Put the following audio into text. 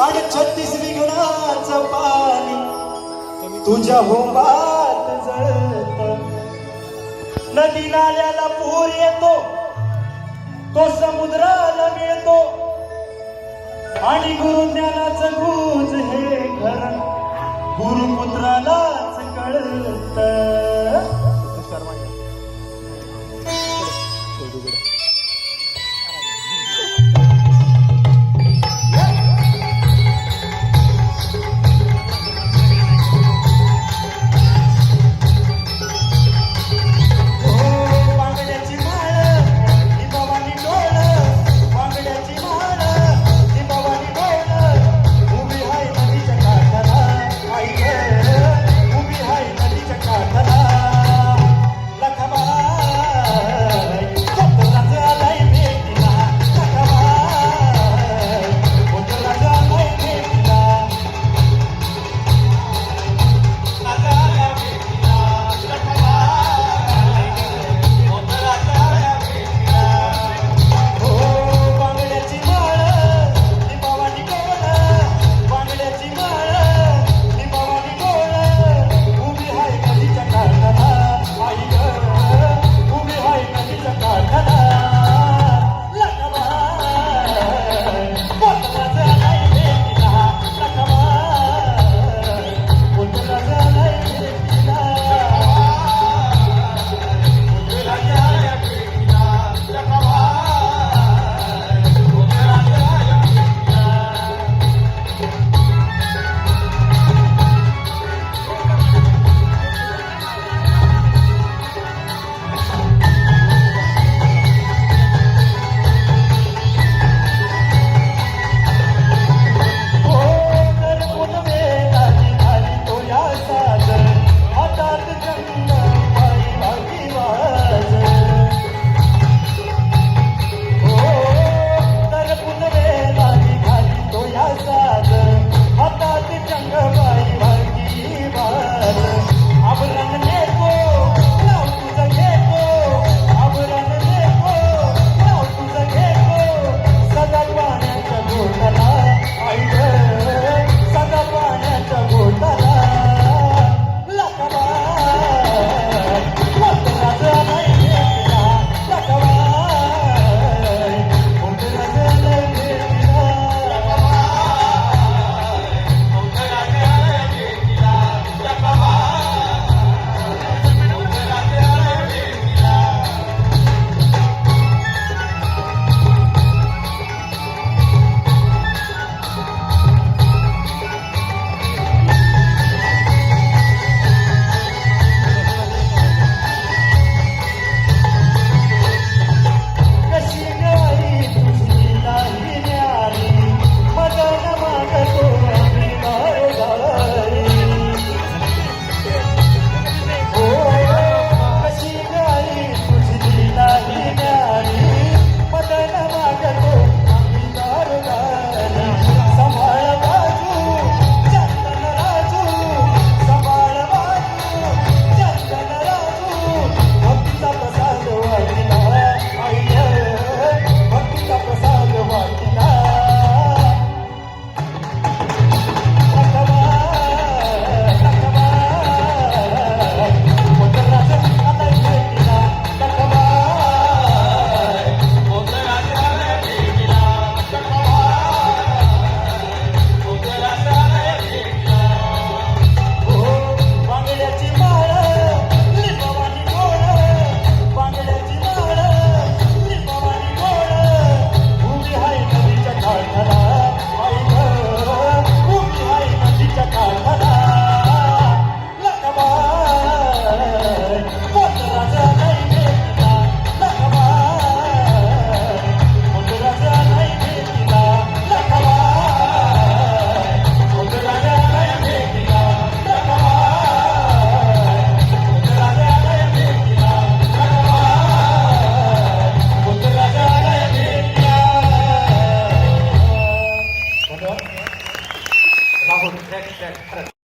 आणि छत्तीस विघ्नाचं पाणी तुझ्या होमात जळत. नदी नाल्याला पूर येतो. तो समुद्राला मिळतो. आणि गुरुज्ञानाचं गुज हे घर गुरुपुत्रालाच कळत. Allah'ın tek tek